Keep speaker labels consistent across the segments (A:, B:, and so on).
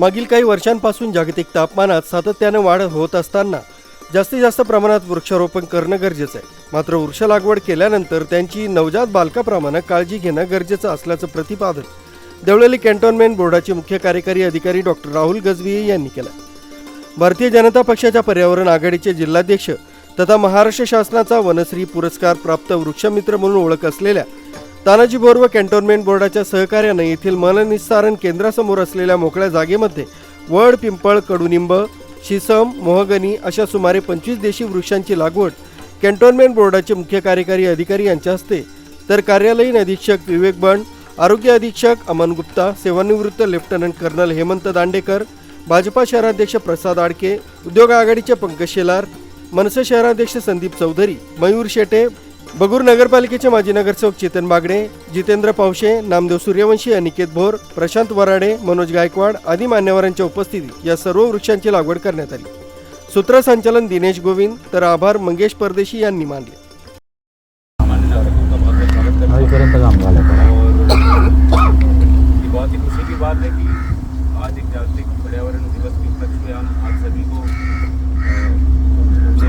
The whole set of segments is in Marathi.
A: मागील काही वर्षांपासून जागतिक तापमानात सातत्यानं वाढ होत असताना जास्तीत जास्त प्रमाणात वृक्षारोपण करणं गरजेचं आहे. मात्र वृक्ष लागवड केल्यानंतर त्यांची नवजात बालकाप्रमाणे काळजी घेणं गरजेचं असल्याचं प्रतिपादन देवळेली कॅन्टोन्मेंट बोर्डाचे मुख्य कार्यकारी अधिकारी डॉक्टर राहुल गजवी यांनी केलं. भारतीय जनता पक्षाच्या पर्यावरण आघाडीचे जिल्हाध्यक्ष तथा महाराष्ट्र शासनाचा वनश्री पुरस्कार प्राप्त वृक्षमित्र म्हणून ओळख असलेल्या तानाजी बोर व कॅन्टोन्मेंट बोर्डाच्या सहकार्यानं येथील मननिस्तारण केंद्रासमोर असलेल्या मोकळ्या जागेमध्ये वड पिंपळ कडुनिंब शिसम मोहगनी अशा सुमारे पंचवीस देशी वृक्षांची लागवड कॅन्टोन्मेंट बोर्डाचे मुख्य कार्यकारी अधिकारी यांच्या हस्ते तर कार्यालयीन अधीक्षक विवेक बंड आरोग्य अधीक्षक अमन गुप्ता सेवानिवृत्त लेफ्टनंट कर्नल हेमंत दांडेकर भाजपा शहराध्यक्ष प्रसाद आडके उद्योग आघाडीचे पंकज शेलार मनसे शहराध्यक्ष संदीप चौधरी मयूर शेटे बगूर नगरपालिकेचे माजी नगरसेवक चेतन बागडे जितेंद्र पावशे नामदेव सूर्यवंशी अनिकेत भोर प्रशांत वराडे मनोज गायकवाड आदी मान्यवरांच्या उपस्थितीत या सर्व वृक्षांची लागवड करण्यात आली. सूत्रसंचालन दिनेश गोविंद तर आभार मंगेश परदेशी यांनी मानले
B: सामान्य नागरिकों का बहुत बहुत स्वागत करता हूँ
C: अभिपर्यंत काम झालं तर
B: और ये बहुत ही खुशी की बात है कि आज एक जागतिक पर्यावरण दिवस के उपलक्ष्य में हम आप सभी को अ, जो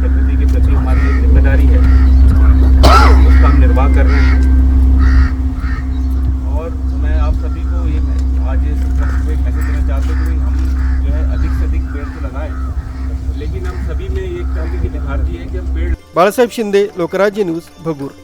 B: प्रकृति के प्रति हमारी एक जिम्मेदारी है उसका हम निर्वाह कर रहे हैं और मैं आप सभी को ये आज इस उपलक्ष्य को एक मैसेज देना चाहता हूँ कि हम जो है अधिक से अधिक पेड़ तो लगाएं लेकिन हम सभी में एक क्रांति की निखारती है कि हम पेड़
A: बाळासाहेब शिंदे लोकराज्य न्यूज भगूर।